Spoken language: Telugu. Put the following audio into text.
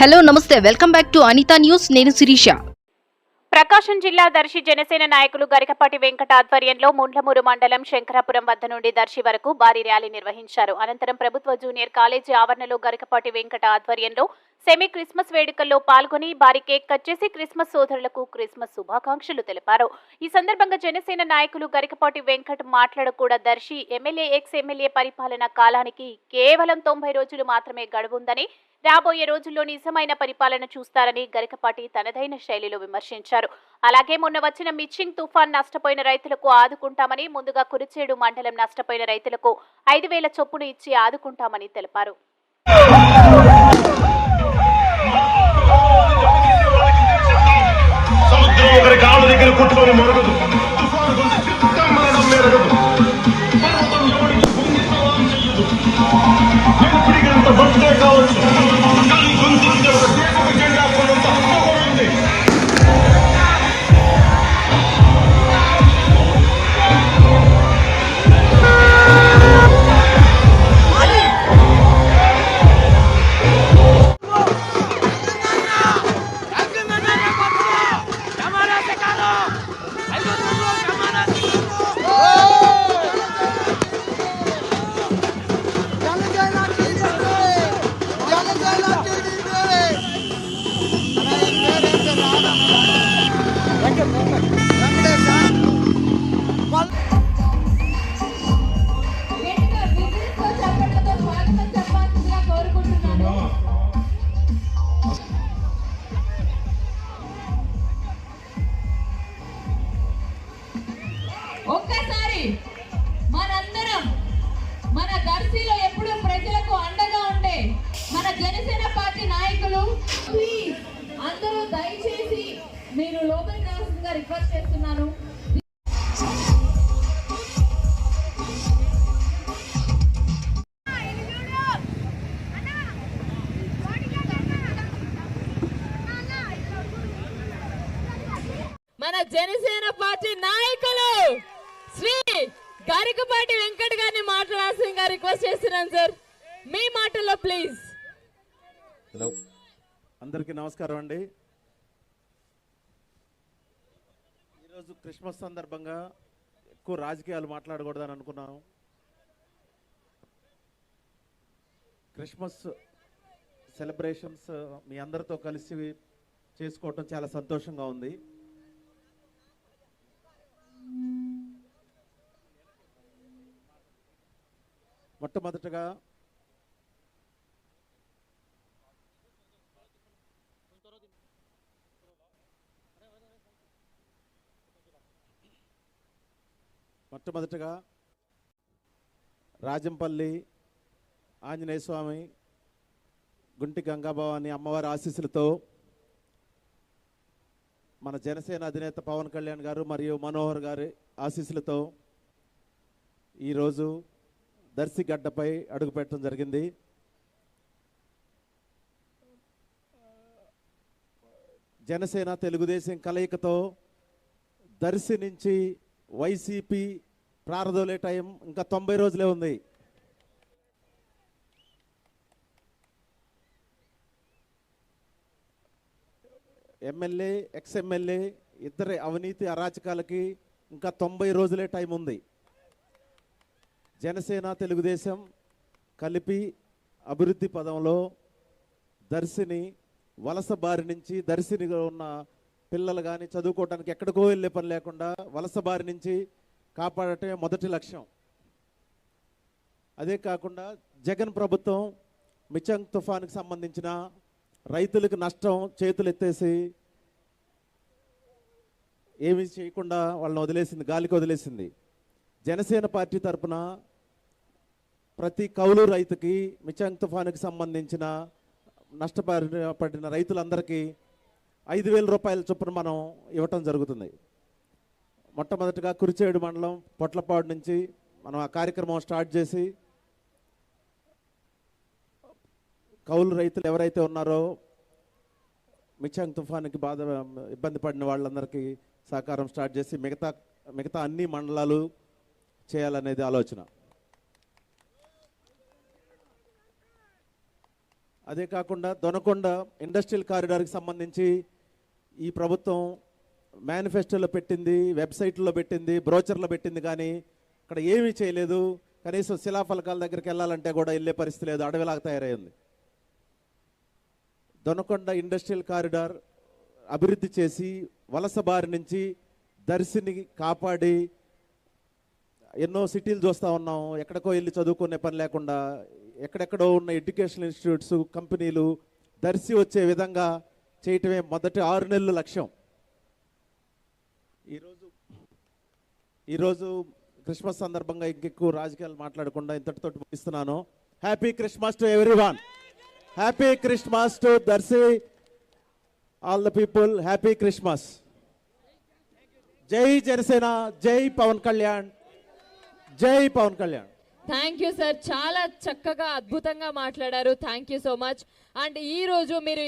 హలో నమస్తే. Welcome back to Anitha news. నేను శిరీష. ప్రకాశం జిల్లా దర్శి జనసేన నాయకులు గరికపాటి వెంకట ఆధ్వర్యంలో ముండ్లమూరు మండలం శంకరాపురం వద్ద నుండి దర్శి వరకు భారీ ర్యాలీ నిర్వహించారు. అనంతరం ప్రభుత్వ జూనియర్ కాలేజీ ఆవరణలో గరికపాటి వెంకట ఆధ్వర్యంలో సెమీ క్రిస్మస్ వేడుకల్లో పాల్గొని భారీ కేక్ కట్ చేసి క్రిస్మస్ సోదరులకు క్రిస్మస్ శుభాకాంక్షలు తెలిపారు. ఈ సందర్భంగా జనసేన నాయకులు గరికపాటి వెంకట్ మాట్లాడకూడ దర్శి ఎమ్మెల్యే ఎక్స్ ఎమ్మెల్యే పరిపాలన కాలానికి కేవలం తొంభై రోజులు మాత్రమే గడువుందని రాబోయే రోజుల్లో నిజమైన పరిపాలన చూస్తారని గరికపాటి తనదైన శైలిలో విమర్శించారు. అలాగే మొన్న వచ్చిన మిచ్చింగ్ తుఫాన్ నష్టపోయిన రైతులకు ఆదుకుంటామని ముందుగా కురిచేడు మండలం నష్టపోయిన రైతులకు ఐదు వేల చొప్పున ఇచ్చి ఆదుకుంటామని తెలిపారు. కాళ్ళ దగ్గర కొట్టుకొని మరగదు ఒక్కసారి మనందరం మన దర్శిలో ఎప్పుడు ప్రజలకు అండగా ఉండే మన జనసేన పార్టీ నాయకులు ప్లీజ్ అందరూ దయచేసి మీరు లోపలికి రావాల్సిందిగా రిక్వెస్ట్ చేస్తున్నాను మన జనసేన పార్టీ నాయకులు! శ్రీ గరికపాటి వెంకట్ గారిని మాట్లాడాల్సిందిగా రిక్వెస్ట్ చేస్తున్నాను సార్. మీ మాటల్లో ప్లీజ్. హలో. అందరికీ నమస్కారం అండి. ఈరోజు క్రిస్మస్ సందర్భంగా ఎక్కువ రాజకీయాలు మాట్లాడకూడదని అనుకున్నాను. క్రిస్మస్ సెలబ్రేషన్స్ మీ అందరితో కలిసి చేసుకోవటం చాలా సంతోషంగా ఉంది. మొట్టమొదటగా మొట్టమొదటగా రాజంపల్లి ఆంజనేయ స్వామి గుంటి గంగాభవాని అమ్మవారి ఆశీస్సులతో మన జనసేన అధినేత పవన్ కళ్యాణ్ గారు మరియు మనోహర్ గారి ఆశీస్సులతో ఈరోజు దర్శి గడ్డపై అడుగుపెట్టడం జరిగింది. జనసేన తెలుగుదేశం కలయికతో దర్శి నుంచి వైసీపీ ప్రారదోలే టైం ఇంకా తొంభై రోజులే ఉంది. ఎమ్మెల్యే ఎక్స్ ఎమ్మెల్యే ఇద్దరి అవినీతి అరాచకాలకి ఇంకా తొంభై రోజులే టైం ఉంది. జనసేన తెలుగుదేశం కలిపి అభివృద్ధి పదంలో దర్శిని వలస బారి నుంచి దర్శినిగా ఉన్న పిల్లలు కానీ చదువుకోవడానికి ఎక్కడికో వెళ్ళే పని లేకుండా వలస బారి నుంచి కాపాడటమే మొదటి లక్ష్యం. అదే కాకుండా జగన్ ప్రభుత్వం మిచంగ్ తుఫాన్కి సంబంధించిన రైతులకు నష్టం చేతులు ఎత్తేసి ఏమీ చేయకుండా వాళ్ళని వదిలేసింది గాలికి వదిలేసింది. జనసేన పార్టీ తరపున ప్రతి కౌలు రైతుకి మిచాంగ్ తుఫానుకి సంబంధించిన నష్టపడిన పడిన రైతులందరికీ ఐదు వేల రూపాయల చొప్పున మనం ఇవ్వటం జరుగుతుంది. మొట్టమొదటిగా కురిచేడు మండలం పొట్లపాడు నుంచి మనం ఆ కార్యక్రమం స్టార్ట్ చేసి కౌలు రైతులు ఎవరైతే ఉన్నారో మిచాంగ్ తుఫానుకి బాధ ఇబ్బంది పడిన వాళ్ళందరికీ సహకారం స్టార్ట్ చేసి మిగతా మిగతా అన్ని మండలాలు చేయాలనేది ఆలోచన. అదే కాకుండా దొనకొండ ఇండస్ట్రియల్ కారిడార్కి సంబంధించి ఈ ప్రభుత్వం మేనిఫెస్టోలో పెట్టింది వెబ్సైట్లో పెట్టింది బ్రోచర్లో పెట్టింది కానీ ఇక్కడ ఏమీ చేయలేదు. కనీసం శిలాఫలకాల దగ్గరికి వెళ్ళాలంటే కూడా వెళ్ళే పరిస్థితి లేదు. అడవిలాగా తయారైంది. దొనకొండ ఇండస్ట్రియల్ కారిడార్ అభివృద్ధి చేసి వలస బారి నుంచి దర్శిని కాపాడి ఎన్నో సిటీలు చూస్తూ ఉన్నాం ఎక్కడికో వెళ్ళి చదువుకునే పని లేకుండా ఎక్కడెక్కడో ఉన్న ఎడ్యుకేషన్ ఇన్స్టిట్యూట్స్ కంపెనీలు దర్శి వచ్చే విధంగా చేయటమే మొదటి ఆరు నెలల లక్ష్యం. ఈరోజు ఈరోజు క్రిస్మస్ సందర్భంగా ఇంకెక్కువ రాజకీయాలు మాట్లాడకుండా ఇంతటితో ముగిస్తున్నాను. Happy Christmas to everyone happy Christmas to Darsi all the people happy Christmas జై జనసేన జై పవన్ కళ్యాణ్ జై Pawan Kalyan. Thank you sir చాలా చక్కగా అద్భుతంగా మాట్లాడారు. Thank you so much and ఈ రోజు మీరు